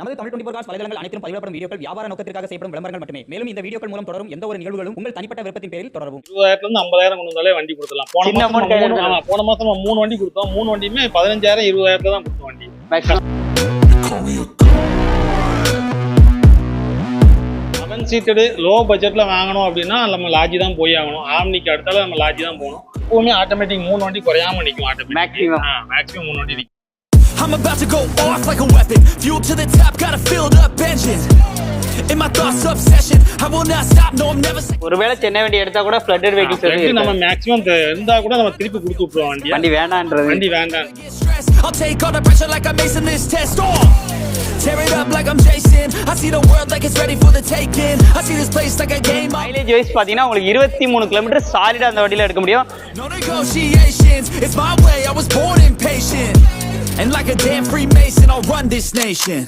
நமது Tamil twenty cos வலைதளங்கள் அனைத்தும் பதிவிடப்படும் வீடியோக்கள் வியாபார நோக்கத்திற்காக செய்யப்படும் விளம்பரங்கள் மட்டுமே. மேலும் இந்த வீடியோக்கள் மூலம் தொடரும் எந்த ஒரு நிகழ்வுகளும் உங்கள் தனிப்பட்ட விருப்பத்தின் பேரில் தொடரவும். இருபதாயிரத்துல இருந்து ஐம்பதாயிரம் கொண்டு வந்தாலே வண்டி கொடுத்துடலாம். போன மாசம் போன மாசம் மூணு வண்டி கொடுத்தோம். மூணு வண்டியுமே பதினஞ்சாயிரம் இருபதாயிரத்துல தான் கொடுத்தோம் வண்டி. செவன் சீட்டடு லோ பட்ஜெட்ல வாங்கணும் அப்படின்னா நம்ம லாஜி தான் போய் ஆகணும். ஆம்னிக்கு அடுத்தால நம்ம லாஜி தான் போகணும். எப்பவுமே ஆட்டோமேட்டிக் மூணு வண்டி குறையாம நிற்கும் ஆட்டோமேட்டிக் மேக்ஸிமம் மூணு வண்டி I'm about to go off like a weapon. Fuel to the top, got a filled up engine. In my thoughts, obsession. I will not stop, no, I'm never. ஒருவேளை சென்னை வண்டி எடுத்தா கூட ஃபிளட்டட் வெஹிக்கிள்ஸ் வண்டி நம்ம maximum இருந்தா கூட நம்ம திருப்பி கொடுத்து விட்டுருவோம் வண்டியை வண்டி வேணான்றது வண்டி வேண்டாம் Get stressed. I'll take all the pressure like I'm acing this test. Oh, tear it up like I'm Jason. I see the world like it's ready for the taking. I see this place like a game. I'm mileage wise பாத்தீங்கன்னா உங்களுக்கு இருபத்தி மூணு kilometre சாலிடா அந்த வண்டியில எடுக்க முடியும் no negotiations. It's my way. I was born impatient. And like a damn Freemason, I'll run this nation.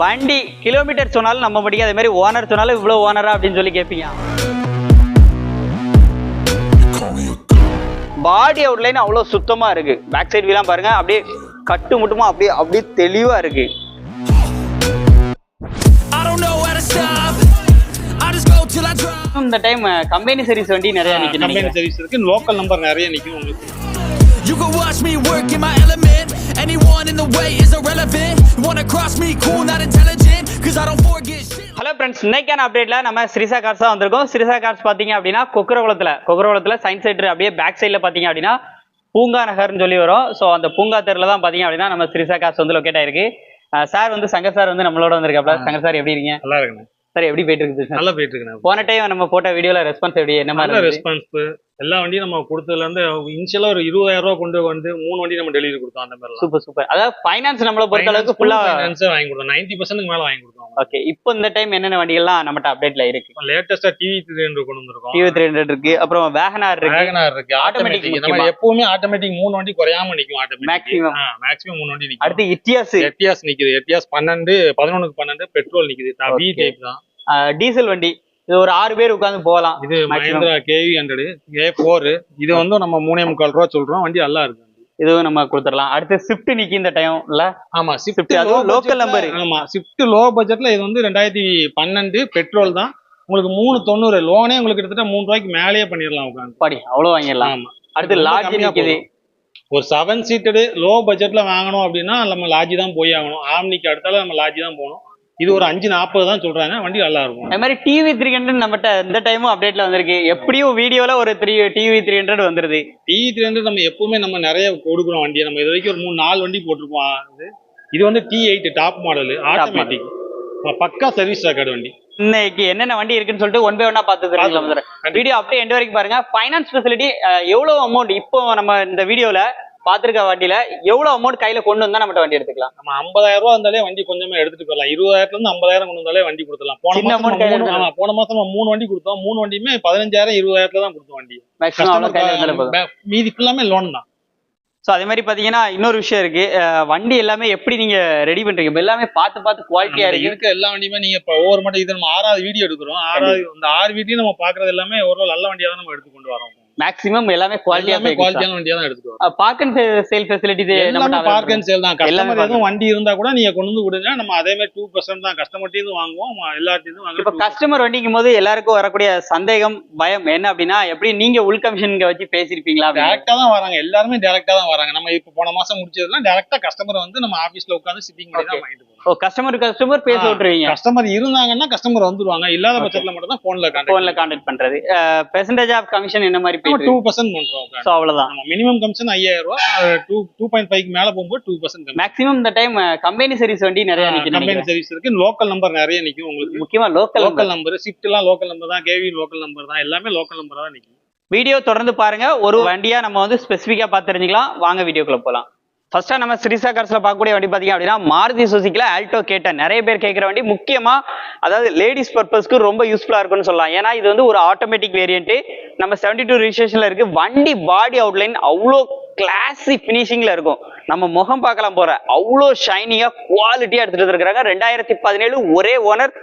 வண்டி kilometre சொன்னாலும் நம்ம படிக்க அதே மாதிரி ஓனர் சொன்னாலும் இவ்வளவு ஓனரா அப்படின்னு சொல்லி கேட்பீங்க பாடி அவுட்லைன் அவ்வளோ சுத்தமா இருக்கு பேக் சைடு வீலாம் பாருங்க அப்படியே கட்டு முட்டுமா அப்படியே அப்படியே தெளிவா இருக்கு I don't know how to stop. I just go till I drop. இந்த டைம் கம்பெனி சர்வீஸ் வண்டி நிறைய நிக்குது கம்பெனி. சர்வீஸ் இருக்கு லோக்கல் நம்பர் நிறைய நிற்கும் உங்களுக்கு You can watch me work in my element. Anyone in the way is irrelevant. You wanna cross me, cool, not intelligent. Cause I don't forget shit. Hello friends இன்னைக்கான அப்டேட்ல நம்ம Srisa cars தான் வந்திருக்கோம். Srisa cars பாத்தீங்க அப்படின்னா கொக்கரகுளத்துல. கொக்கரகுளத்துல சயின்ஸ் சென்டர் அப்படியே பேக் சைடுல பாத்தீங்க அப்படின்னா பூங்கா நகர்னு சொல்லி வரும். ஸோ அந்த பூங்கா தெருல தான் பாத்தீங்க அப்படின்னா நம்ம ஸ்ரீசா கார்ஸ் வந்து லொக்கேட் ஆயிருக்கு. சார் வந்து சங்கர் சார் வந்து நம்மளோட வந்திருக்காப்ல. சங்கர் சார் எப்படி இருக்கீங்க? நல்லா இருக்குண்ணே சார் எப்படி போயிட்டு இருக்குது? சார் நல்லா போயிட்டு இருக்குண்ணே. போன டைம் நம்ம போட்ட வீடியோல ரெஸ்பான்ஸ் எப்படி? என்ன மாதிரி? ரெஸ்பான்ஸ் எல்லா வண்டியும் நம்ம கொடுத்ததுல இருந்து இனிஷியலா ஒரு இருபதாயிரம் ரூபாய் கொண்டு வந்து மூணு வண்டி நம்ம டெலிவரி கொடுத்தோம் அந்த மாதிரி சூப்பர் சூப்பர் அதாவது ஃபைனான்ஸ் நம்மளை பொறுத்த அளவுக்கு ஃபுல்லா வாங்கி கொடுத்தோம். நைன்டி பர்சன்ட் மேல வாங்கி கொடுத்தோம். ஓகே இப்போ இந்த டைம் என்னென்ன வண்டிகள்லாம் நம்மகிட்ட அப்டேட்ல இருக்கு? லேட்டஸ்டா டிவி த்ரீ ஹண்ட்ரட் கொண்டு வந்திருக்கோம். டிவி த்ரீ ஹண்ட்ரட் இருக்கு அப்புறம் வேகனார் இருக்கு. வேகனார் இருக்கு ஆட்டோமேட்டிக். நம்ம எப்பவுமே ஆட்டோமேட்டிக் மூணு வண்டி குறையாம நிக்கும் ஆட்டோமேட்டிக் Maximum. மேக்ஸிமம் மூணு வண்டி நிக்கும். அடுத்து இட்டியாஸ் எட்டியாஸ் நிக்குது. எட்டியாஸ் பன்னெண்டு பதினொன்னுக்கு பன்னெண்டு பெட்ரோல் நிக்குது. வி. டைப் தான். டீசல் வண்டி. இது ஒரு ஆறு பேர் உட்கார்ந்து போகலாம். இது. Mahindra KUV hundred A four இது வந்து நம்ம மூணே முக்கால் ரூபா சொல்றோம். வண்டி நல்லா இருக்கு. இதுவும் நம்ம கொடுத்துடலாம். அடுத்து ஸ்விஃப்ட் நிக்கி இந்த டைம் இல்ல ஆமா ஸ்விஃப்ட் அதுவும் local number. ஆமா ஸ்விஃப்ட் லோ பட்ஜெட்ல இது வந்து ரெண்டாயிரத்தி பன்னெண்டு பெட்ரோல் தான். உங்களுக்கு மூணு தொண்ணூறு லோனே உங்களுக்கு கிட்டத்தட்ட மூணு ரூபாய்க்கு மேலேயே பண்ணிடலாம் உட்காந்து பாடி அவ்வளவு வாங்கிடலாம். ஆமா. அடுத்து லாட்ஜ் நிக்குது. ஒரு செவன் சீட்டடு லோ பட்ஜெட்ல வாங்கணும் அப்படின்னா நம்ம லாட்ஜி தான் போய் ஆகணும். ஆம்னிக்கு அடுத்தால நம்ம லாட்ஜி தான் போகணும். இது ஒரு அஞ்சு நாற்பது தான் சொல்றாங்க. வண்டி நல்லா இருக்கும். அது மாதிரி டிவி த்ரீ ஹண்ட்ரட் நம்மகிட்ட இந்த டைமும் அப்டேட்ல வந்திருக்கு. எப்படியும் வீடியோல ஒரு த்ரீ டிவி த்ரீ ஹண்ட்ரட் வந்துருது. டிவி த்ரீ ஹண்ட்ரட் நம்ம எப்பவுமே நம்ம நிறைய கொடுக்குறோம் வண்டியை. நம்ம இது வரைக்கும் ஒரு மூணு நாலு வண்டி போட்டிருப்போம். இது. வந்து T eight top model automatic பக்கா சர்வீஸ் ரெக்கார்டு வண்டி. இன்னைக்கு என்னென்ன வண்டி இருக்குன்னு சொல்லிட்டு ஒன் பை ஒன்னா பார்த்து. வீடியோ அப்படியே எண்ட் வரைக்கும் பாருங்க. ஃபைனான்ஸ் ஃபெசிலிட்டி எவ்வளவு அமௌண்ட் இப்போ நம்ம இந்த வீடியோல பார்த்திருக்க வண்டியில எவ்வளவு அமௌண்ட் கையில கொண்டு வந்தா நம்மகிட்ட வண்டி எடுத்துக்கலாம்? நம்ம ஐம்பதாயிரம் ரூபா இருந்தாலே வண்டி கொஞ்சமே எடுத்துட்டு போயிடலாம். இருபதாயிரத்துல இருந்து ஐம்பதாயிரம் கொண்டு வந்தாலே வண்டி கொடுத்துடலாம். போன மாசம் நம்ம போன மாசம் நம்ம மூணு வண்டி கொடுத்தோம். மூணு வண்டியுமே பதினஞ்சாயிரம் இருபதாயிரத்துல தான் கொடுத்தோம் வண்டி மீதி ஃபுல்லாமே லோன் தான். ஸோ அதே மாதிரி பாத்தீங்கன்னா இன்னொரு விஷயம் இருக்கு. வண்டி எல்லாமே எப்படி நீங்க ரெடி பண்றீங்க? இப்ப எல்லாமே பார்த்து பார்த்து குவாலிட்டியா இருக்கு. இருக்க எல்லா வண்டியுமே நீங்க இப்ப ஒவ்வொரு மட்டும் இது நம்ம ஆறாவது வீடியோ எடுக்கிறோம். ஆறாவது இந்த ஆறு வீடியோ நம்ம பாக்குறது எல்லாமே ஒரு நல்ல வண்டியா தான் நம்ம எடுத்து கொண்டு வரோம். மேக்ஸிமம் எல்லாமே குவாலிட்டியா எல்லாமே குவாலிட்டியான வண்டியா தான் வரோம் பார்க் அண்ட் சேல் ஃபெசிலிட்டி எல்லாமே பார்க் அண்ட் சேல் தான். கஸ்டமர் எதுவும் வண்டி இருந்தா கூட நீங்க கொண்டு வந்து கொடுங்க. நம்ம அதே மாதிரி டூ பர்சன்ட் தான். கஸ்டமர்ட்டையும் வாங்குவோம். எல்லாத்தையும் இப்ப வாங்குவோம் கஸ்டமர் வண்டிக்கும் போது எல்லாருக்கும் வரக்கூடிய சந்தேகம் பயம் என்ன அப்படின்னா எப்படி நீங்க உள் கமிஷன் வச்சு பேசிருப்பீங்களா. டேரக்டா தான் வராங்க. எல்லாருமே டேரக்டா தான் வராங்க. நம்ம இப்ப போன மாசம் முடிச்சதுலாம் டேரக்டா கஸ்டமர் வந்து நம்ம ஆபீஸ்ல உட்காந்து சிட்டிங் பண்ணி தான் வாங்கிட்டு ஓ கஸ்டமர் கஸ்டமர் பேச விட்டுருவீங்க. கஸ்டமர் இருந்தாங்கன்னா கஸ்டமர் வந்துருவாங்க. இல்லாத பட்சத்துல மட்டும் தான் போன்ல போன்ல கான்டாக்ட் பண்றது. பெர்சன்டேஜ் ஆஃப் கமிஷன் என்ன மாதிரி டூ பர்சன்ட் பண்றோம் ஸோ அவ்வளவுதான். மினிமம் கமிஷன் ஐயாயிரம் ரூபாய் டூ டூ பாயிண்ட் ஃபைவ் மேல போகும்போது டூ பர்சன்ட் மேக்ஸிமம் இந்த டைம் கம்பெனி சர்வீஸ் வண்டி நிறைய நிக்குது கம்பெனி. சர்வீஸ் இருக்கு. லோக்கல் நம்பர் நிறைய நிக்கும் உங்களுக்கு. முக்கியமா லோக்கல் லோக்கல் நம்பர் ஷிஃப்ட் எல்லாம் லோக்கல் நம்பர் தான். கேவி லோக்கல் நம்பர் தான். எல்லாமே லோக்கல் நம்பர் தான் நிக்கும். வீடியோ தொடர்ந்து பாருங்க. ஒரு வண்டியா நம்ம வந்து ஸ்பெசிஃபிக்கா பார்த்து தெரிஞ்சுக்கலாம். வாங்க வீடியோக்குள்ள போலாம். ஃபர்ஸ்டா நம்ம ஸ்ரீசா கார்ஸ்ல பார்க்கக்கூடிய வண்டி பாத்தீங்க அப்படின்னா மாருதி சுசுக்கில ஆல்டோ கேட்டன் நிறைய பேர் கேட்குற வண்டி. முக்கியமா அதாவது லேடிஸ் பர்பஸ்க்கு ரொம்ப யூஸ்ஃபுல்லா இருக்கும்னு சொல்லலாம். ஏன்னா இது வந்து ஒரு ஆட்டோமேட்டிக் வேரியன்ட் நம்ம 72 டூ ரிஜிஸ்ட்ரேஷன்ல இருக்கு. வண்டி பாடி அவுட்லைன் அவ்வளோ கிளாசி ஃபினிஷிங்ல இருக்கும். நம்ம முகம் பார்க்கலாம் போற. அவ்வளோ ஷைனியா குவாலிட்டியா எடுத்துட்டு இருக்கிறாங்க ரெண்டாயிரத்தி பதினேழு ஒரே ஓனர்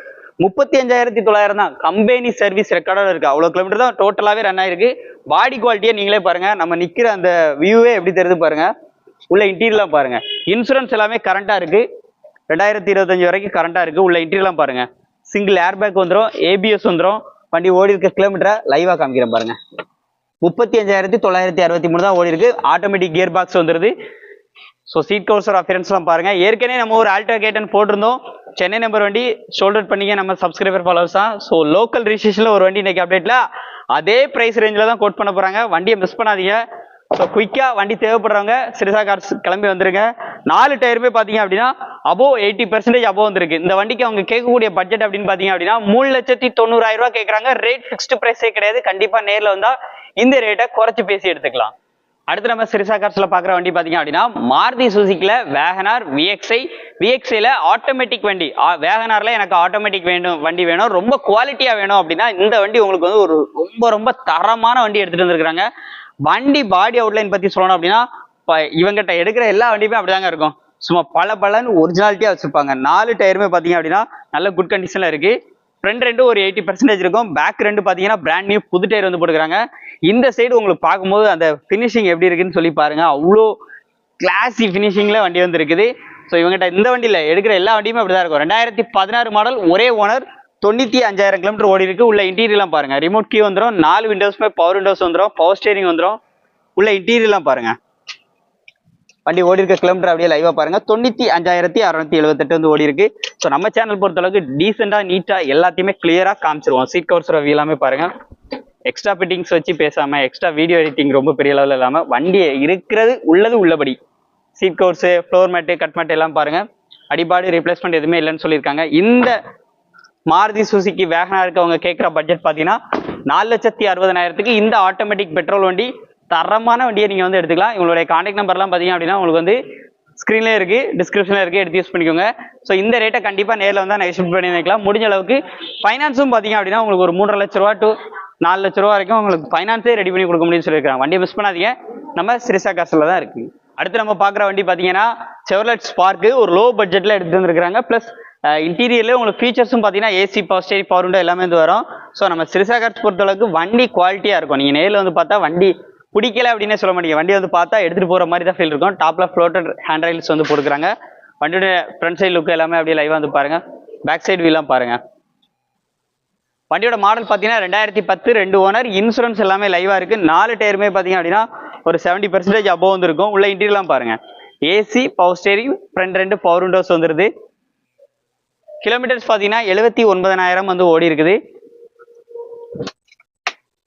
முப்பத்தி அஞ்சாயிரத்தி தொள்ளாயிரம் தான். கம்பெனி சர்வீஸ் ரெக்கார்டோட இருக்கு. அவ்வளோ கிலோமீட்டர் தான் டோட்டலாவே ரன் ஆயிருக்கு. பாடி குவாலிட்டியை நீங்களே பாருங்க. நம்ம நிக்கிற அந்த வியூவே எப்படி தெரியுது பாருங்க. உள்ள இன்டீரியர்லாம் பாருங்க. இன்சூரன்ஸ் எல்லாமே கரண்டா இருக்கு. ரெண்டாயிரத்தி இருபத்தஞ்சு வரைக்கும் கரண்டா இருக்குது உள்ள இன்டீரியர்லாம் பாருங்க. சிங்கிள் ஏர்பேக் வந்துடும் ஏபிஎஸ் வந்துடும் வண்டி ஓடி இருக்க கிலோமீட்டரை லைவாக காமிக்கிறேன் பாருங்க. முப்பத்தி அஞ்சாயிரத்தி தொள்ளாயிரத்தி அறுபத்தி மூணு தான் ஓடி இருக்கு ஆட்டோமேட்டிக் கியர் பாக்ஸ் வந்துருது ஸோ சீட் கவர்ஸோட அஃபியரன்ஸ்லாம் பாருங்க. ஏற்கனவே நம்ம ஒரு ஆல்டோ கேட்டன் போட்டிருந்தோம். சென்னை நம்பர் வண்டி ஷோல்டர் பண்ணிக்க நம்ம சப்ஸ்கிரைபர் ஃபாலோவர்ஸ் தான். ஸோ லோக்கல் ரிஜிஸ்ட்ரேஷனில் ஒரு வண்டி இன்னைக்கு அப்டேட்ல அதே ப்ரைஸ் ரேஞ்சில் தான் கோட் பண்ண போகிறாங்க வண்டியை மிஸ் பண்ணாதீங்க. ஸோ குயிக்காக வண்டி தேவைப்படுறவங்க சிறுசா கார்ஸ் கிளம்பி வந்துருங்க. நாலு டயருமே பார்த்தீங்க அப்படின்னா அபோ எயிட்டி பர்சன்டேஜ் அபோ வந்திருக்கு. இந்த வண்டிக்கு அவங்க கேட்கக்கூடிய பட்ஜெட் அப்படின்னு பார்த்தீங்க அப்படின்னா மூணு லட்சத்தி தொண்ணூறாயிரம் ரூபா கேட்குறாங்க. ரேட் ஃபிக்ஸ்டு ப்ரைஸே கிடையாது. கண்டிப்பாக நேரில் வந்தால் இந்த ரேட்டை குறைச்சி பேசி எடுத்துக்கலாம். அடுத்து நம்ம சிறுசா கார்ஸில் பார்க்குற வண்டி பார்த்தீங்க அப்படின்னா மாருதி சுசுக்கில வேகனார் விஎக்ஸ்ஐ விஎக்ஸ்ஐயில் ஆட்டோமேட்டிக் வண்டி. வேகனாரில் வேகனார்ல எனக்கு ஆட்டோமேட்டிக் வேணும் வண்டி வேணும். ரொம்ப குவாலிட்டியாக வேணும் அப்படின்னா இந்த வண்டி உங்களுக்கு வந்து ஒரு ரொம்ப ரொம்ப தரமான வண்டி எடுத்துகிட்டு வந்துருக்குறாங்க. வண்டி பாடி அவுட்லைன் பத்தி சொல்லணும் அப்படின்னா இப்போ இவங்கிட்ட எடுக்கிற எல்லா வண்டியுமே அப்படிதாங்க இருக்கும். சும்மா பல பலன்னு ஒரிஜினாலிட்டியா வச்சிருப்பாங்க. நாலு டயருமே பாத்தீங்க அப்படின்னா நல்ல குட் கண்டிஷன்ல இருக்கு. ஃப்ரண்ட் ரெண்டு ஒரு எயிட்டி பர்சன்டேஜ் இருக்கும். பேக் ரெண்டு பார்த்தீங்கன்னா பிராண்ட் நியூ புது டயர் வந்து போட்டுக்கிறாங்க. இந்த சைடு உங்களுக்கு பார்க்கும்போது அந்த ஃபினிஷிங் எப்படி இருக்குன்னு சொல்லி பாருங்க. அவ்வளோ கிளாசி ஃபினிஷிங்கில் வண்டி வந்து இருக்குது. ஸோ இவங்ககிட்ட இந்த வண்டியில் எடுக்கிற எல்லா வண்டியுமே அப்படிதான் இருக்கும். ரெண்டாயிரத்தி பதினாறு மாடல் ஒரே ஓனர் தொண்ணூற்றி அஞ்சாயிரம் கிலோமீட்டர் ஓடி இருக்கு. உள்ள இன்டீரியர்லாம் பாருங்கள் ரிமோட் கீ வந்துடும் நாலு விண்டோஸ்மே பவர் விண்டோஸ் வந்துடும் பவர் ஸ்டேரிங் வந்துடும் உள்ள இன்டீரியர்லாம் பாருங்கள் வண்டி ஓடி இருக்க கிலோமீட்டர் அப்படியே லைவாக பாருங்கள் தொண்ணூற்றி அஞ்சாயிரத்தி அறநூற்றி எழுபத்தெட்டு வந்து ஓடி இருக்கு. ஸோ நம்ம சேனல் பொறுத்த அளவுக்கு நீட்டாக எல்லாத்தையுமே கிளியராக காமிச்சிருவோம். சீட் கவர்ஸ் ரவி எல்லாமே பாருங்கள் எக்ஸ்ட்ரா ஃபிட்டிங்ஸ் வச்சு பேசாமல் எக்ஸ்ட்ரா வீடியோ எடிட்டிங் ரொம்ப பெரிய லெவலில் இல்லாமல் வண்டியை இருக்கிறது உள்ளது உள்ளபடி. Seat covers floor mat cut mat எல்லாம் பாருங்கள் அடிபாடு ரீப்ளேஸ்மெண்ட் எதுவுமே இல்லைன்னு சொல்லியிருக்காங்க. இந்த மாருதி சுசுக்கி வேகனாருக்கு இருக்கவங்க கேட்குற பட்ஜெட் பார்த்தீங்கன்னா நாலு லட்சத்தி அறுபதனாயிரத்துக்கு இந்த ஆட்டோமேட்டிக் பெட்ரோல் வண்டி தரமான வண்டியை நீங்கள் வந்து எடுத்துக்கலாம். இவங்களுடைய கான்டாக்ட் நம்பர்லாம் பார்த்தீங்க அப்படின்னா உங்களுக்கு வந்து ஸ்க்ரீன்லேயே இருக்கு டிஸ்கிரிப்ஷனில் இருக்கு எடுத்து யூஸ் பண்ணிக்கோங்க. ஸோ இந்த ரேட்டை கண்டிப்பாக நேரில் வந்தால் நெகோஷியேட் பண்ணி வைக்கலாம் முடிஞ்ச அளவுக்கு ஃபைனான்ஸும் பார்த்தீங்க அப்படின்னா உங்களுக்கு ஒரு மூன்றரை லட்ச ரூபா டு நாலு லட்ச ரூபா வரைக்கும் உங்களுக்கு ஃபைனான்ஸே ரெடி பண்ணி கொடுக்க முடியும்னு சொல்லியிருக்காங்க. வண்டியை மிஸ் பண்ணாதீங்க. நம்ம சிரிசா காசில் தான் இருக்கு. அடுத்து நம்ம பார்க்குற வண்டி பார்த்தீங்கன்னா செவர்லெட் ஸ்பார்க்கு ஒரு லோ பட்ஜெட்டில் எடுத்துகிட்டு வந்துருக்காங்க ப்ளஸ் இன்டீரியர்லேயே உங்களுக்கு ஃபீச்சர்ஸும் பார்த்தீங்கன்னா AC power steering power window எல்லாமே வந்து வரும். ஸோ நம்ம சிறுசாகர்ஸ் பொறுத்தளவுக்கு வண்டி குவாலிட்டியாக இருக்கும். நீங்கள் நேரில் வந்து பார்த்தா வண்டி பிடிக்கல அப்படின்னே சொல்ல மாட்டீங்க. வண்டி வந்து பார்த்தா எடுத்துகிட்டு போகிற மாதிரி தான் ஃபீல் இருக்கும். டாப்பில் ஃப்ளோட்டட் ஹேண்ட் ரைல்ஸ் வந்து போட்டுக்கிறாங்க. வண்டியோட ஃப்ரண்ட் சைடு லுக் எல்லாமே அப்படியே லைவாக வந்து பாருங்கள் பேக் சைடு வீலாம் பாருங்கள் வண்டியோட மாடல் பார்த்தீங்கன்னா ரெண்டாயிரத்தி பத்து ரெண்டு ஓனர் இன்சூரன்ஸ் எல்லாமே லைவாக இருக்குது நாலு டயருமே பார்த்தீங்க அப்படின்னா ஒரு செவன்டி பர்சன்டேஜ் அபோவ் வந்துருக்கும் உள்ள இன்டீரியர்லாம் பாருங்கள் ஏசி பவர் ஸ்டேரிங் ஃப்ரண்ட் ரெண்டு பவர் விண்டோஸ் வந்துருது. கிலோமீட்டர்ஸ் பார்த்தீங்கன்னா எழுபத்தி ஒன்பதனாயிரம் வந்து ஓடி இருக்குது.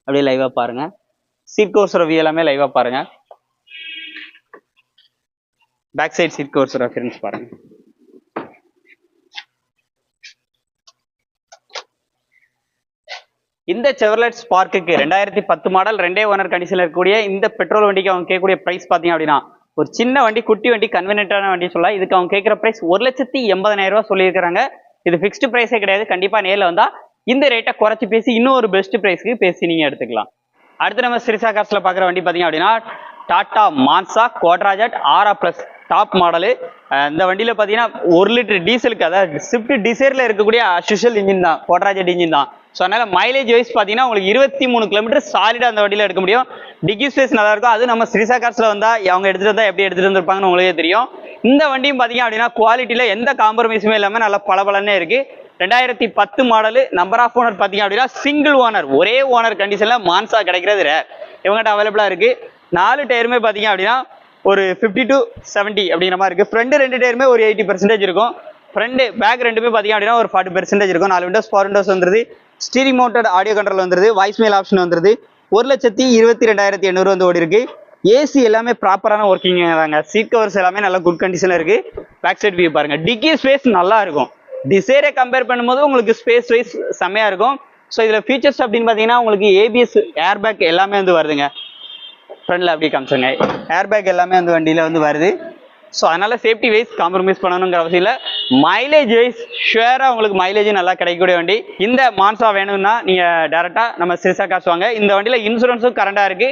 அப்படியே லைவாக பாருங்க. சீட் கோர்ஸ் ரவி எல்லாமே லைவாக பாருங்க. Back side seat covers reference பாருங்க. இந்த செவர்லெட் ஸ்பார்க்குக்கு ரெண்டாயிரத்தி பத்து மாடல் ரெண்டே ஓனர் கண்டிஷனில் இருக்கக்கூடிய இந்த பெட்ரோல் வண்டிக்கு அவங்க கேட்கக்கூடிய ப்ரைஸ் பார்த்தீங்க அப்படின்னா ஒரு சின்ன வண்டி குட்டி வண்டி கன்வீனியன்டான வண்டி சொல்லலாம். இதுக்கு அவங்க கேட்குற ப்ரைஸ் ஒரு லட்சத்தி எண்பதாயிரம் ரூபா சொல்லியிருக்கிறாங்க. இது ஃபிக்ஸ்டு ப்ரைஸே கிடையாது. கண்டிப்பாக நேரில் வந்தால் இந்த ரேட்டை குறைச்சி பேசி இன்னும் ஒரு பெஸ்ட் ப்ரைஸ்க்கு பேசி நீங்கள் எடுத்துக்கலாம். அடுத்து நம்ம சிறுசா காசில் பார்க்குற வண்டி பார்த்தீங்க அப்படின்னா Tata Manza Quadrajet Aura plus top model இந்த வண்டியில் பார்த்தீங்கன்னா ஒரு லிட்டர் டீசலுக்கு அதாவது ஸ்விஃப்ட் டிசைரில் இருக்கக்கூடிய அஸ்யூஷுவல் இன்ஜின் தான். கோட்ராஜட் இன்ஜின் தான். ஸோ அதனால் மைலேஜ் வைஸ் பார்த்தீங்கன்னா உங்களுக்கு இருபத்தி மூணு கிலோமீட்டர் சாலிடாக அந்த வண்டியில் எடுக்க முடியும். டிக்கி ஸ்பேஸ் நல்லா இருக்கும். அது நம்ம சிரிசா கார்ஸில் வந்தால் அவங்க எடுத்துகிட்டு வந்தால் எப்படி எடுத்துகிட்டு வந்திருப்பாங்கன்னு உங்களுக்கே தெரியும். இந்த வண்டியும் பார்த்தீங்க அப்படின்னா குவாலிட்டியில் எந்த காம்ப்ரமைஸுமே இல்லாமல் நல்லா பளபளன்னே இருக்குது ரெண்டாயிரத்தி பத்து மாடலு நம்பர் ஆஃப் ஓனர் பார்த்தீங்க அப்படின்னா சிங்கிள் ஓனர் ஒரே ஓனர் கண்டிஷனில் மான்சா கிடைக்கிறது ரேர் இவங்ககிட்ட அவைலபிளாக இருக்குது நாலு டயருமே பார்த்தீங்க அப்படின்னா ஒரு ஃபிஃப்டி டு செவன்ட்டி அப்படிங்கிற மாதிரி இருக்குது ஃப்ரண்ட் ரெண்டு டயருமே ஒரு எயிட்டி பர்சன்டேஜ் இருக்கும். ஃப்ரண்ட் பேக் ரெண்டுமே பார்த்தீங்க அப்படின்னா ஒரு ஃபார்ட்டி பெர்சென்டேஜ் இருக்கும். நாலு விண்டோஸ் ஃபார் விண்டோஸ் வந்துருது. ஸ்டீரிங் மவுண்டட் ஆடியோ கண்ட்ரோல் வந்துருது வாய்ஸ் மெயில் ஆப்ஷன் வந்துருது. ஒரு லட்சத்தி இருபத்தி ரெண்டாயிரத்தி எண்ணூறு வந்து ஓடி இருக்கு. ஏசி எல்லாமே ப்ராப்பரான ஒர்க்கிங் தாங்க. சீட் கவர்ஸ் எல்லாமே நல்லா குட் கண்டிஷனில் இருக்கு. பேக் சைட் வியூ பாருங்க. டிக்கி ஸ்பேஸ் நல்லா இருக்கும். டிசைரை கம்பேர் பண்ணும்போது உங்களுக்கு ஸ்பேஸ் வைஸ் செம்மையாக இருக்கும். ஸோ இதில் ஃபீச்சர்ஸ் அப்படின்னு பார்த்தீங்கன்னா உங்களுக்கு ஏபிஎஸ் ஏர் பேக் எல்லாமே வந்து வருதுங்க. ஃப்ரெண்டில் அப்படி காமிச்சுங்க ஏர்பேக் எல்லாமே வந்து வண்டியில் வந்து வருது. ஸோ அதனால சேஃப்டி வைஸ் காம்ப்ரமைஸ் பண்ணணுங்கிற அவசியம் இல்லை. மைலேஜ் வைஸ் ஷுவராக உங்களுக்கு மைலேஜ் நல்லா கிடைக்கக்கூடிய வண்டி. இந்த மான்சா வேணும்னா நீங்கள் டேரெக்டாக நம்ம சிறுசா காசு வாங்க. இந்த வண்டியில் இன்சூரன்ஸும் கரண்டாக இருக்கு.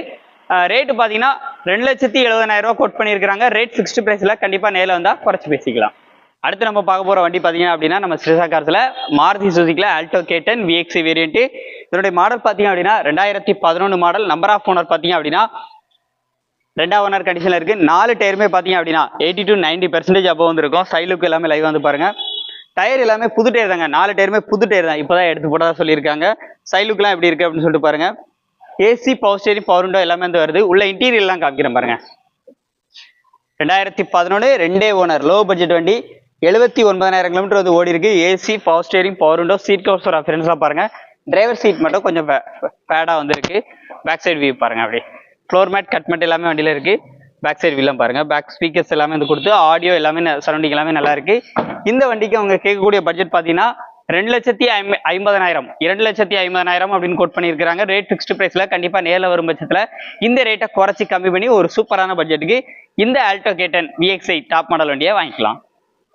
ரேட்டு பார்த்தீங்கன்னா ரெண்டு லட்சத்தி எழுபதாயிரம் ரூபா கோட் பண்ணியிருக்காங்க ரேட் ஃபிக்ஸ்டு ப்ரைஸில் கண்டிப்பாக நேரில் வந்தால் குறைச்சி பேசிக்கலாம். அடுத்து நம்ம பார்க்க போகிற வண்டி பார்த்தீங்க அப்படின்னா நம்ம ஸ்ரீசா காரத்தில் மாருதி சுசுக்கியில் ஆல்டோ கேட்டன் விஎக்ஸி வேரியன்ட்டு இதனுடைய மாடல் பார்த்தீங்க அப்படின்னா ரெண்டாயிரத்தி பதினொன்று மாடல் நம்பர் ஆஃப் ஓனர் பார்த்தீங்க அப்படின்னா ரெண்டாவது ஓனர் கண்டிஷனில் இருக்கு. நாலு டயருமே பார்த்தீங்க அப்படின்னா எயிட்டி டு நைன்டி பெர்சன்டேஜ் அப்போ வந்துருக்கும். சைலுக்கு எல்லாமே லைவ் வந்து பாருங்க. டயர் எல்லாமே புது டயர் தாங்க. நாலு டயருமே புது டயர் தான். இப்போதான் எடுத்து போட்டதா சொல்லியிருக்காங்க. சைடுக்குலாம் எப்படி இருக்கு அப்படின்னு சொல்லிட்டு பாருங்க. AC power steering power window எல்லாமே வந்து வருது. உள்ள இன்டீரியர்லாம் காமிக்கிறேன் பாருங்க. ரெண்டாயிரத்தி பதினொன்று ரெண்டே ஓனர் லோ பட்ஜெட் வண்டி. எழுபத்தி ஒன்பதாயிரம் கிலோமீட்டர் வந்து ஓடி இருக்கு. AC power steering power window seat covers ஒரு அஃபரன்ஸ்லாம் பாருங்க. டிரைவர் சீட் மட்டும் கொஞ்சம் பேடாக வந்திருக்கு பேக் சைடு வியூ பாருங்க அப்படி ஃப்ளோர் மேட் கட் மேட் எல்லாமே வண்டியில இருக்குது பேக் சைடு வீலாம் பாருங்கள் பேக் ஸ்பீக்கர்ஸ் எல்லாமே வந்து கொடுத்து ஆடியோ எல்லாமே சரௌண்டிங் எல்லாமே நல்லா இருக்கு. இந்த வண்டிக்கு அவங்க கேட்கக்கூடிய பட்ஜெட் பார்த்தீங்கன்னா ரெண்டு லட்சத்தி ஐம்ப ஐம்பதனாயிரம். இரண்டு லட்சத்தி ஐம்பதனாயிரம் அப்படின்னு கோட் பண்ணியிருக்காங்க ரேட் ஃபிக்ஸ்டு ப்ரைஸில் கண்டிப்பாக நேரில் வரும் பட்சத்தில் இந்த ரேட்டை குறைச்சி கம்மி பண்ணி ஒரு சூப்பரான பட்ஜெட்டுக்கு இந்த ஆல்டோ கேட்டன் விஎக்ஸ்ஐ டாப் மாடல் வண்டியை வாங்கிக்கலாம்.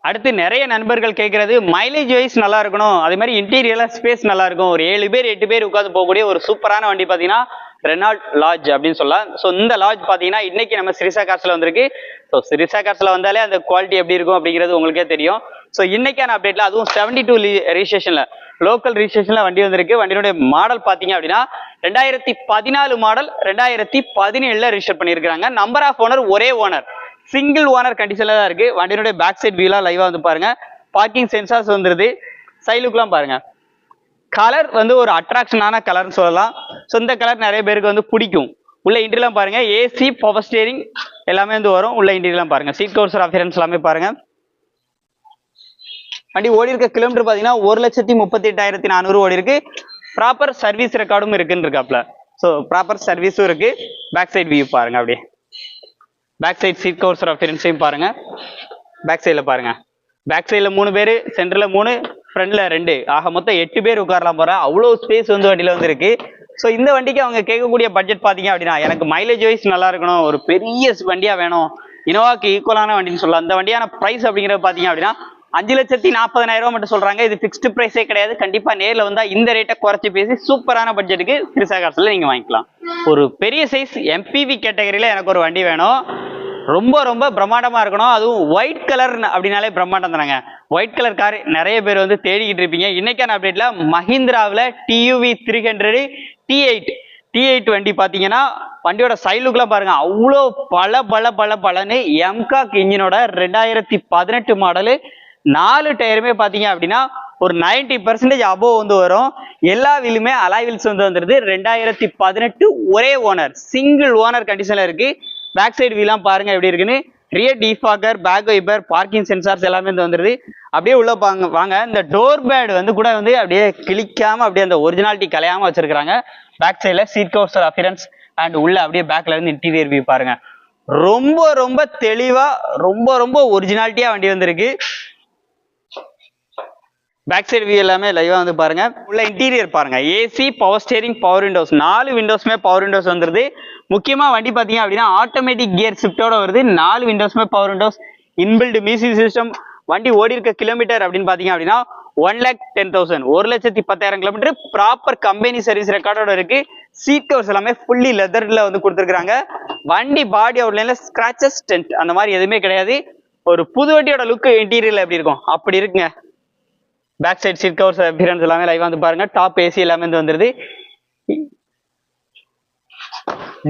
அடுத்து நிறைய நண்பர்கள் கேட்கறது மைலேஜ் வைஸ் நல்லா இருக்கணும். அதே மாதிரி இன்டீரியர்ல ஸ்பேஸ் நல்லா இருக்கும். ஒரு ஏழு பேர் எட்டு பேர் உட்காந்து போகக்கூடிய ஒரு சூப்பரான வண்டி பார்த்தீங்கன்னா ரெனால்ட் லாட்ஜ் அப்படின்னு சொல்லலாம். ஸோ இந்த லாட்ஜ் பார்த்தீங்கன்னா இன்னைக்கு நம்ம சிரிசா காசில் வந்திருக்கு. ஸோ சிரிசா காசில் வந்தாலே அந்த குவாலிட்டி எப்படி இருக்கும் அப்படிங்கிறது உங்களுக்கே தெரியும். ஸோ இன்னைக்கான அப்டேட்ல அதுவும் செவன்டி டூ ரிஜிஸ்ட்ரேஷன்ல லோக்கல் ரிஜிஸ்ட்ரேஷன்ல வண்டி வந்திருக்கு. வண்டியினுடைய மாடல் பார்த்தீங்க அப்படின்னா ரெண்டாயிரத்தி பதினாலு மாடல் ரெண்டாயிரத்தி பதினேழுல ரிஜிஸ்டர் பண்ணியிருக்காங்க நம்பர் ஆஃப் ஓனர் ஒரே ஓனர் சிங்கிள் ஓனர் கண்டிஷன்ல தான் இருக்கு. வண்டியினுடைய பேக் சைட் வியூலாம் லைவா வந்து பாருங்க. பார்க்கிங் சென்சார்ஸ் வந்துருது. சைலுக்குலாம் பாருங்க. கலர் வந்து ஒரு அட்ராக்ஷனான கலர்னு சொல்லலாம். ஸோ இந்த கலர் நிறைய பேருக்கு வந்து பிடிக்கும். உள்ள இன்டீரியர்லாம் பாருங்கள் ஏசி பவர் ஸ்டேரிங் எல்லாமே வந்து வரும். உள்ள இன்டீரியர்லாம் பாருங்கள் சீட் கவர்ஸ் அஃபியரன்ஸ் எல்லாமே பாருங்கள் வண்டி ஓடி இருக்க கிலோமீட்டர் பார்த்தீங்கன்னா ஒரு லட்சத்தி முப்பத்தி எட்டாயிரத்தி நானூறு ஓடி இருக்கு. ப்ராப்பர் சர்வீஸ் ரெக்கார்டும் இருக்குன்னு இருக்காப்ல ஸோ ப்ராப்பர் சர்வீஸும் இருக்கு. பேக் சைட் வியூ பாருங்க அப்படியே. பேக் சைட் சீட் கவர்ஸ் அஃபியரன்ஸையும் பாருங்க. பேக் சைடில் பாருங்க. பேக் சைடில் மூணு பேர் சென்டரில் மூணு ஃப்ரண்ட்ல ரெண்டு. ஆக மொத்தம் எட்டு பேர் உட்காரலாம் போற. அவ்வளோ ஸ்பேஸ் வந்து வண்டியில் வந்து இருக்கு ஸோ இந்த வண்டிக்கு அவங்க கேட்கக்கூடிய பட்ஜெட் பார்த்தீங்க அப்படின்னா எனக்கு மைலேஜ் வைஸ் நல்லா இருக்கணும். ஒரு பெரிய வண்டியா வேணும். இனோவாக்கு ஈக்குவலான வண்டின்னு சொல்லலாம். அந்த வண்டியான ப்ரைஸ் அப்படிங்கிறது பார்த்தீங்க அப்படின்னா அஞ்சு லட்சத்தி நாற்பதாயிரம் ரூபா மட்டும் சொல்றாங்க. இது ஃபிக்ஸ்டு ப்ரைஸே கிடையாது. கண்டிப்பா நேரில் வந்தா இந்த ரேட்டை குறைச்சி பேசி சூப்பரான பட்ஜெட்டுக்கு திருசா காசுல நீங்க வாங்கிக்கலாம். ஒரு பெரிய சைஸ் எம்பிவி கேட்டகரியில எனக்கு ஒரு வண்டி வேணும். ரொம்ப ரொம்ப பிரம்மாண்டமா இருக்கணும். அதுவும் ஒயிட் கலர் அப்படின்னாலே பிரம்மாண்டம் தானங்க. ஒயிட் கலர் கார் நிறைய பேர் வந்து தேடிக்கிட்டு இருப்பீங்க. இன்னைக்கான அப்டேட்ல மஹிந்திராவில் TUV three hundred T eight T eight வண்டி பார்த்தீங்கன்னா வண்டியோட சைலுக்குலாம் பாருங்க. அவ்வளோ பல பல பல பலன்னு எம்காக் இன்ஜினோட ரெண்டாயிரத்தி பதினெட்டு மாடலு நாலு டயருமே பார்த்தீங்க அப்படின்னா ஒரு 90% பர்சன்டேஜ் அபோவ் வந்து வரும். எல்லா வீலுமே அலாய்வில்ஸ் வந்து வந்துருது. ரெண்டாயிரத்தி பதினெட்டு ஒரே ஓனர் சிங்கிள் ஓனர் கண்டிஷனில் இருக்கு. பேக் சைடு வீலாம் பாருங்க எப்படி இருக்குன்னு. Rear defogger back wiper parking sensors எல்லாமே வந்து வந்துருது. அப்படியே உள்ள பாங்க வாங்க. இந்த டோர் பேட் வந்து கூட வந்து அப்படியே கிளிக்காம அப்படியே அந்த ஒரிஜினாலிட்டி கலையாம வச்சிருக்காங்க பேக் சைடில் சீட் கவர்ஸ் அஃபியரன்ஸ் அண்ட் உள்ள அப்படியே பேக்ல இருந்து இன்டீரியர் வியூ பாருங்க. ரொம்ப ரொம்ப தெளிவா ரொம்ப ரொம்ப ஒரிஜினாலிட்டியா வண்டி வந்திருக்கு. பேக் சைடு வியூ எல்லாமே லைவா வந்து பாருங்க. உள்ள இன்டீரியர் பாருங்க. AC power steering power windows நாலு விண்டோஸ்மே பவர் விண்டோஸ் வந்துருது. முக்கியமாக வண்டி பார்த்தீங்க அப்படின்னா ஆட்டோமேட்டிக் கியர் ஷிஃப்டோட வருது. நாலு விண்டோஸ்மே power windows inbuilt music system வண்டி ஓடி இருக்க கிலோமீட்டர் அப்படின்னு பார்த்தீங்க அப்படின்னா ஒன் லேக் டென் தௌசண்ட் ஒரு லட்சத்தி பத்தாயிரம் கிலோமீட்டர் ப்ராப்பர் கம்பெனி சர்வீஸ் ரெக்கார்டோட இருக்கு. சீட் கவர்ஸ் எல்லாமே ஃபுல்லி லெதர்ல வந்து கொடுத்துருக்காங்க வண்டி பாடி அவுட்லைன்ல ஸ்கிராச்சஸ் டென்ட் அந்த மாதிரி எதுவுமே கிடையாது. ஒரு புது வண்டியோட லுக் இன்டீரியர்ல எப்படி இருக்கும்? அப்படி இருக்குங்க. Back side seat covers appearance எல்லாமே லைவ் வந்து பாருங்க. டாப் ஏசி எல்லாமே வந்து வந்துருது.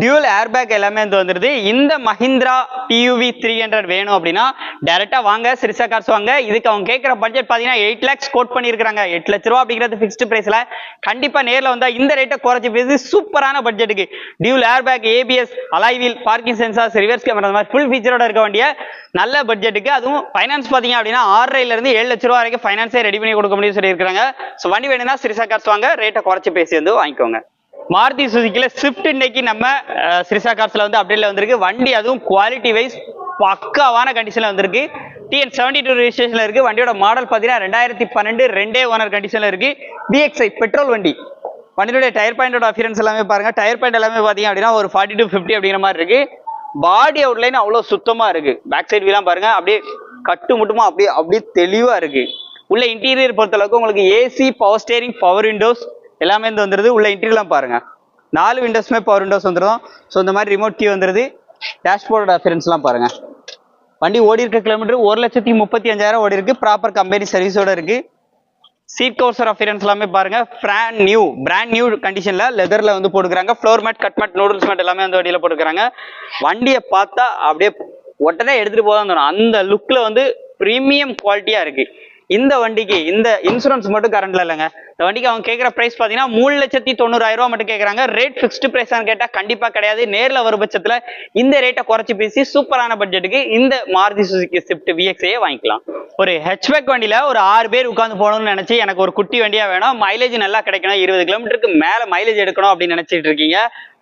டியூல் ஏர்பேக் எல்லாமே வந்து வந்துருது. இந்த மஹிந்திரா டியூவி த்ரீ ஹண்ட்ரட் வேணும் அப்படின்னா டேரெக்டா வாங்க சிரிசா கார்ஸ் வாங்க. இதுக்கு அவங்க கேட்குற பட்ஜெட் பார்த்தீங்கன்னா எயிட் லேக்ஸ் கோட் பண்ணியிருக்காங்க எட்டு லட்ச ரூபா அப்படிங்கிறது ஃபிக்ஸ்டு பிரைஸ்ல கண்டிப்பா நேர்ல வந்தா இந்த ரேட்டை குறைச்சி பேசி சூப்பரான பட்ஜெட்டுக்கு டியூல் ஏர்பேக் ஏபிஎஸ் அலைவில் பார்க்கிங் சென்சார்ஸ் ரிவர்ஸ் கேமரா மாதிரி ஃபுல் ஃபீச்சரோட இருக்க வேண்டிய நல்ல பட்ஜெட்டுக்கு அதுவும் ஃபைனான்ஸ் பார்த்தீங்க அப்படின்னா ஆறரைல இருந்து ஏழு லட்ச ரூபா வரைக்கும் ஃபைனான்ஸே ரெடி பண்ணி கொடுக்க முடியும்னு சொல்லியிருக்காங்க ஸோ வண்டி வேணும்னா சிரிசா கார்ஸ் வாங்க ரேட்டை குறைச்சி பேசி வந்து வாங்கிக்கோங்க. மாருதி சுசுக்கியில் ஸ்விஃப்ட் இன்னைக்கு நம்ம சிரிசா கார்ஸ்ல வந்து அப்டேட்டில் வந்திருக்கு. வண்டி அதுவும் குவாலிட்டி வைஸ் பக்காவான கண்டிஷனில் வந்திருக்கு. டிஎன் செவன்டி டூ ரிஜிஸ்ட்ரேஷனில் இருக்குது வண்டியோட மாடல் பார்த்தீங்கன்னா ரெண்டாயிரத்தி பன்னெண்டு ரெண்டே ஓனர் கண்டிஷனில் இருக்குது பிஎக்ஸ்ஐ பெட்ரோல் வண்டி. வண்டியோட டயர் பாயிண்டோட அஃபியரன்ஸ் எல்லாமே பாருங்கள் டயர் பாயிண்ட் எல்லாமே பார்த்தீங்க அப்படின்னா ஒரு ஃபார்ட்டி டு ஃபிஃப்டி அப்படிங்கிற மாதிரி இருக்குது பாடி அவுட்லைன் அவ்வளோ சுத்தமாக இருக்குது பேக் சைடு வீலாம் பாருங்கள் அப்படியே கட்டு முட்டுமா அப்படியே அப்படியே தெளிவாக இருக்குது உள்ள இன்டீரியர் பொறுத்தளவுக்கு உங்களுக்கு AC power steering power windows எல்லாமே வந்து வந்துருது. உள்ள இன்டீரியர்லாம் பாருங்க. நாலு விண்டோஸ்மே பவர் விண்டோஸ் வந்துடும் ஸோ இந்த மாதிரி ரிமோட் கீ வந்துருது. டேஷ்போர்டோட அஃபியரன்ஸ்லாம் பாருங்க. வண்டி ஓடி இருக்க கிலோமீட்டர் ஒரு லட்சத்தி முப்பத்தி அஞ்சாயிரம் ஓடி இருக்கு. ப்ராப்பர் கம்பெனி சர்வீஸோட இருக்கு. சீட் கவர்சர் அஃபியரன்ஸ் எல்லாமே பாருங்க. பிராண்ட் நியூ பிராண்ட் நியூ கண்டிஷன்ல லெதர்ல வந்து போட்டுக்கிறாங்க. Floor mat cut mat noodles mat எல்லாமே அந்த வண்டியில போட்டுக்கிறாங்க. வண்டியை பார்த்தா அப்படியே உடனே எடுத்துட்டு போதான் தோணும் அந்த லுக்ல வந்து ப்ரீமியம் குவாலிட்டியா இருக்கு. இந்த வண்டிக்கு இந்த இன்சூரன்ஸ் மட்டும் கரண்ட்ல இல்லைங்க. இந்த வண்டிக்கு அவங்க கேட்குற ப்ரைஸ் பார்த்தீங்கன்னா மூணு லட்சத்தி தொண்ணூறாயிரம் ரூபா மட்டும் கேட்குறாங்க ரேட் ஃபிக்ஸ்டு ப்ரைஸான்னு கேட்டால் கண்டிப்பாக கிடையாது. நேரில் வரும் பட்சத்தில் இந்த ரேட்டை குறைச்சி பேசி சூப்பரான பட்ஜெட்டுக்கு இந்த மாருதி சுசுக்கி ஸ்விஃப்ட் விஎக்ஸையே வாங்கிக்கலாம். ஒரு ஹெச்பேக் வண்டியில் ஒரு ஆறு பேர் உட்காந்து போகணும்னு நினச்சி எனக்கு ஒரு குட்டி வண்டியாக வேணும். மைலேஜ் நல்லா கிடைக்கணும். இருபது கிலோமீட்டருக்கு மேலே மைலேஜ் எடுக்கணும் அப்படின்னு நினச்சிட்டு இருக்கீங்க.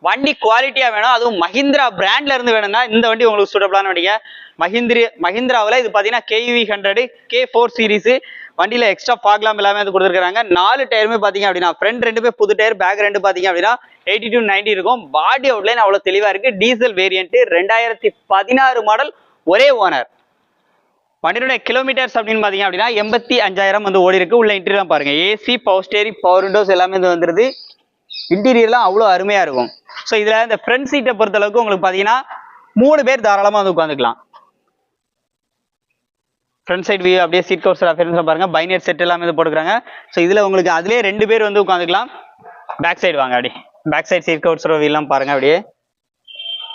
வண்டி குவாலிட்டியா வேணும். அதுவும் மஹிந்திரா பிராண்ட்ல இருந்து வேணும்னா இந்த வண்டி உங்களுக்கு சூட்டபிளான வண்டிங்க. மஹிந்திரி மஹிந்திராவில் இது பார்த்தீங்கன்னா K V hundred K four series வண்டியில எக்ஸ்ட்ரா ஃபாக்லாம் எல்லாமே வந்து கொடுத்துருக்காங்க நாலு டயருமே பார்த்தீங்க அப்படின்னா ஃப்ரண்ட் ரெண்டுமே புது டயர் பேக் ரெண்டு பார்த்தீங்க அப்படின்னா எயிட்டி டூ நைன்டி இருக்கும். பாடி அவுட்லைன் அவ்வளோ தெளிவாக இருக்கு. டீசல் வேரியன்ட் ரெண்டாயிரத்தி பதினாறு மாடல் ஒரே ஓனர் வண்டியோட கிலோமீட்டர்ஸ் அப்படின்னு பார்த்தீங்க அப்படின்னா எண்பத்தி அஞ்சாயிரம் வந்து ஓடி இருக்கு. உள்ள இன்டீரியர் பாருங்க. AC power steering power windows எல்லாமே வந்து வந்துருது. இன்டீரியர்லாம் அவ்வளோ அருமையா இருக்கும். ஸோ இதுல இந்த ஃப்ரண்ட் சீட்டை பொறுத்த அளவுக்கு உங்களுக்கு பார்த்தீங்கன்னா மூணு பேர் தாராளமா வந்து உட்காந்துக்கலாம் ஃப்ரண்ட் சைட் வியூ அப்படியே சீட் கவர்ஸ் அஃபேரன்ஸ் பாருங்க. பைனர் செட் எல்லாமே வந்து போட்டுக்கிறாங்க. ஸோ இதில் உங்களுக்கு அதிலே ரெண்டு பேர் வந்து உட்காந்துக்கலாம் பேக் சைடு வாங்க அப்படி. பேக் சைடு சீட் கவர்ஸ் எல்லாம் பாருங்க அப்படியே.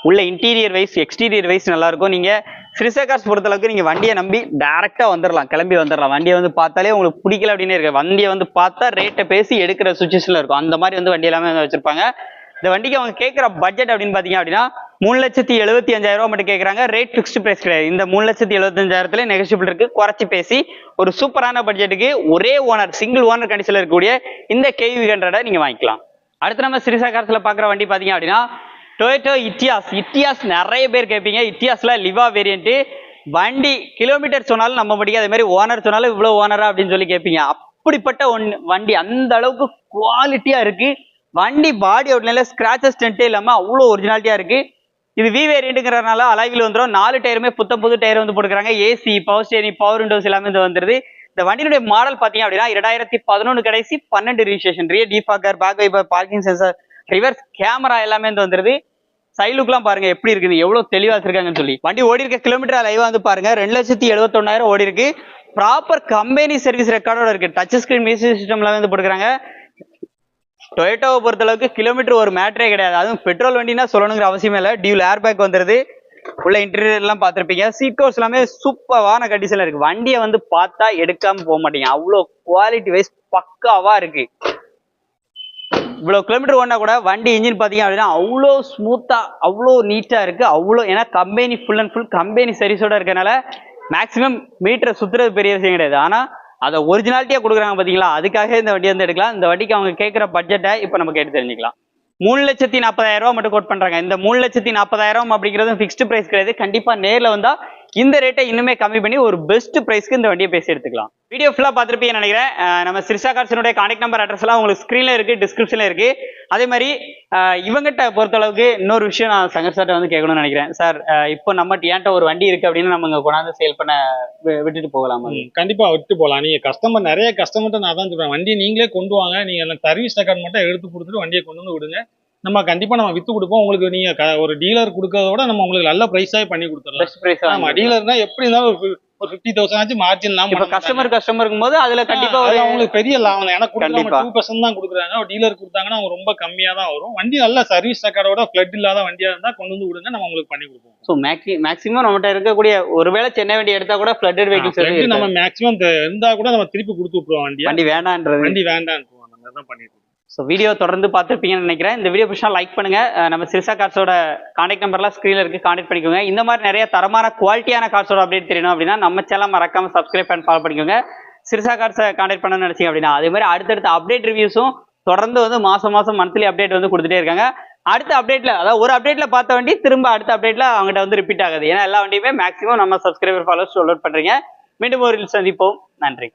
உள்ள இன்டீரியர் வைஸ் எக்ஸ்டீரியர் வைஸ் நல்லா இருக்கும். நீங்க சிறுசா கார்ஸ் பொறுத்தளவுக்கு நீங்க வண்டியை நம்பி டேரக்டா வந்துடலாம் கிளம்பி வந்துடலாம் வண்டியை வந்து பார்த்தாலே உங்களுக்கு பிடிக்கல அப்படின்னு இருக்கு வண்டியை வந்து பார்த்தா ரேட்டை பேசி எடுக்கிற சுச்சுவேஷன்ல இருக்கும். அந்த மாதிரி வந்து வண்டி எல்லாமே வந்து வச்சிருப்பாங்க. இந்த வண்டிக்கு அவங்க கேட்குற பட்ஜெட் அப்படின்னு பாத்தீங்க அப்படின்னா மூணு லட்சத்தி எழுபத்தி அஞ்சாயிரம் ரூபா மட்டும் கேட்குறாங்க ரேட் ஃபிக்ஸ்டு பிரைஸ் கிடையாது. இந்த மூணு லட்சத்தி எழுபத்தஞ்சாயிரத்துல நெகோசியபிள் இருக்கு. குறைச்சி பேசி ஒரு சூப்பரான பட்ஜெட்டுக்கு ஒரே ஓனர் சிங்கிள் ஓனர் கண்டிஷன்ல இருக்கக்கூடிய இந்த கேவி ஹண்ட்ரடை நீங்க வாங்கிக்கலாம். அடுத்து நம்ம சிறுசா பார்க்குற வண்டி பார்த்தீங்க அப்படின்னா டொயோட்டோ இத்தியாஸ் இத்தியாஸ் நிறைய பேர் கேட்பீங்க இத்தியாஸில் லிவா வேரியண்ட்டு வண்டி கிலோமீட்டர் சொன்னாலும் நம்ம முடியாது அதே மாதிரி ஓனர் சொன்னாலும் இவ்வளோ ஓனரா அப்படின்னு சொல்லி கேட்பீங்க அப்படிப்பட்ட ஒன் வண்டி அந்த அளவுக்கு குவாலிட்டியாக இருக்குது வண்டி பாடி அவுட்லைன்ல ஸ்க்ராச்சஸ் டென்ட்டே இல்லாமல் அவ்வளோ ஒரிஜினாலிட்டியாக இருக்குது இது வி வேரியண்ட்டுங்கிறனால அலைவில் வந்துடும் நாலு டயருமே புத்தம் புது டயர் வந்து போட்டுக்கிறாங்க. AC power steering power windows எல்லாமே வந்து வந்துருது. இந்த வண்டியினுடைய மாடல் பார்த்தீங்க அப்படின்னா இரண்டாயிரத்தி பதினொன்று கடைசி பன்னெண்டு registration rear defogger back wiper parking sensor reverse camera எல்லாமே வந்து வந்துருது. சைலுக்குலாம் பாருங்க எப்படி இருக்குது? எவ்வளவு தெளிவா இருக்காங்கன்னு சொல்லி. வண்டி ஓடி இருக்க கிலோமீட்டர் லைவா வந்து பாருங்க. ரெண்டு லட்சத்தி எழுபத்தொன்னாயிரம் ஓடி இருக்கு. ப்ராப்பர் கம்பெனி சர்வீஸ் ரெக்கார்டோட இருக்கு. டச் ஸ்கிரீன் மியூசிக் சிஸ்டம்லாம் வந்து போட்டுக்கிறாங்க. டொயேட்டோவை பொறுத்தளவுக்கு கிலோமீட்டர் ஒரு மேட்டரே கிடையாது. அதுவும் பெட்ரோல் வண்டினா சொல்லணுங்கிற அவசியமே இல்லை. டியூல் ஏர் பேக் வந்துருது. உள்ள இன்டீரியர்லாம் பார்த்துருப்பீங்க. சீட் கோர்ஸ் எல்லாமே சூப்பரான கண்டிஷன்ல இருக்கு. வண்டியை வந்து பார்த்தா எடுக்காம போக மாட்டீங்க. அவ்வளோ குவாலிட்டி வைஸ் பக்காவா இருக்கு. இவ்வளோ கிலோமீட்டர் ஓடினா கூட வண்டி இன்ஜின் பார்த்தீங்க அப்படின்னா அவ்வளோ ஸ்மூத்தாக அவ்வளோ நீட்டாக இருக்குது அவ்வளோ ஏன்னா company full and full company சர்வீஸோட இருக்கனால மேக்ஸிமம் மீட்டரை சுற்றுறது பெரிய விஷயம் கிடையாது. ஆனால் அதை ஒரிஜினாலிட்டியாக கொடுக்குறாங்க பார்த்தீங்களா அதுக்காக இந்த வண்டி வந்து எடுக்கலாம். இந்த வண்டிக்கு அவங்க கேட்குற பட்ஜெட்டை இப்போ நம்ம கேட்டு தெரிஞ்சுக்கலாம். மூணு லட்சத்தி நாற்பதாயிரம் ரூபா மட்டும் கோட் பண்றாங்க. இந்த மூணு லட்சத்தி நாற்பதாயிரம் அப்படிங்கிறது ஃபிக்ஸ்டு பிரைஸ் கிடையாது. கண்டிப்பா நேர்ல வந்தா இந்த ரேட்டை இன்னுமே கம்மி பண்ணி ஒரு பெஸ்ட் ப்ரைஸ்க்கு இந்த வண்டியை பேசி எடுத்துக்கலாம். வீடியோ ஃபுல்லாக பார்த்துருப்பீங்கன்னு நினைக்கிறேன். நம்ம சிரிஷா கார்ஸினுடைய கான்டாக்ட் நம்பர் அட்ரஸ் எல்லாம் உங்களுக்கு ஸ்க்ரீனில் இருக்கு டிஸ்கிரிப்ஷனில் இருக்கு. அதே மாதிரி இவங்ககிட்ட பொறுத்தளவுக்கு இன்னொரு விஷயம் நான் சங்கர் சார்ட்ட வந்து கேட்கணும்னு நினைக்கிறேன். சார் இப்போ நம்ம ஏன்ட்ட ஒரு வண்டி இருக்கு அப்படின்னு நம்ம இங்க கொண்டாந்து சேல் பண்ண வி- விட்டுட்டு போகலாமா? கண்டிப்பாக விட்டு போகலாம். நீங்க கஸ்டமர் நிறைய கஸ்டமர்ட்ட நான் தான் சொல்கிறேன் வண்டி நீங்களே கொண்டு வாங்க. நீங்கள் சர்வீஸ் ரெக்கார்ட் மட்டும் எடுத்து கொடுத்துட்டு வண்டியை கொண்டு வந்து விடுங்க. நம்ம கண்டிப்பா நம்ம வித்து கொடுப்போம். உங்களுக்கு நீங்க ஒரு டீலர் கொடுக்கறத விட நம்ம உங்களுக்கு நல்ல பிரைஸாவே பண்ணி கொடுத்துடலாம். பெஸ்ட் பிரைஸ் ஆமா டீலர்னா எப்படி இருந்தாலும் ஒரு- ஒரு ஃபிஃப்டி தௌசண்ட் ஆச்சு மார்ஜின் இப்போ கஸ்டமர் கஸ்டமர் இருக்கும்போது அதுல கண்டிப்பா ஒரு அவங்களுக்கு பெரிய லாபம் தான். கண்டிப்பா. டூ பர்சன்ட் தான் கொடுக்குறாங்க. டீலர் கொடுத்தாங்கன்னா அவங்க ரொம்ப கம்மியா தான் வரும். வண்டி நல்ல சர்வீஸ் ரெக்கார்டோட ஃபிளட் இல்லாத வண்டியா இருந்தா கொண்டு வந்து விடுங்க. நம்ம உங்களுக்கு பண்ணி கொடுப்போம். ஸோ மேக்ஸி மேக்ஸிமம் நம்மகிட்ட இருக்கக்கூடிய ஒருவேளை சென்னை வண்டி எடுத்தா கூட ஃபிளட்டட் வெஹிக்கிள்ஸ் நம்ம மேக்ஸிமம் இருந்தா கூட நம்ம திருப்பி கொடுத்து விட்டுருவோம் வண்டியை. வண்டி வேண்டான்றது வண்டி வேண்டாம் அந்த மாதிரி தான் பண்ணிட்டு. ஸோ வீடியோ தொடர்ந்து பார்த்துருப்பீங்கன்னு நினைக்கிறேன். இந்த வீடியோ பிடிச்சா லைக் பண்ணுங்க. நம்ம சிறுசா கார்ஸோட கான்டாக்ட் நம்பர்லாம் ஸ்க்ரீனில் இருக்கு கான்டாக்ட் பண்ணிக்கோங்க. இந்த மாதிரி நிறைய தரமான குவாலிட்டியான கார்ஸோட அப்டேட் தெரியணும் அப்படின்னா நம்ம சேனல் மறக்காம சப்ஸ்கிரைப் பண்ணி ஃபாலோ பண்ணிக்கோங்க. சிறுசா கார்ஸை கான்டாக்ட் பண்ணணும்னு நினைச்சீங்க அப்படின்னா அதே மாதிரி அடுத்தடுத்த அப்டேட் ரிவ்யூஸும் தொடர்ந்து வந்து மாசம் மாசம் மந்த்லி அப்டேட் வந்து கொடுத்துட்டே இருக்காங்க. அடுத்த அப்டேட்ல அதாவது ஒரு அப்டேட்ல பார்த்த வண்டி திரும்ப அடுத்த அப்டேட்ல அவங்ககிட்ட வந்து ரிப்பீட் ஆகுது. ஏன்னா எல்லா வண்டியுமே மேக்ஸிமம் நம்ம சப்ஸ்கிரைபர் ஃபாலோஸ் டவுன்லோட் பண்றீங்க. மீண்டும் ஒரு சந்திப்போம். நன்றி.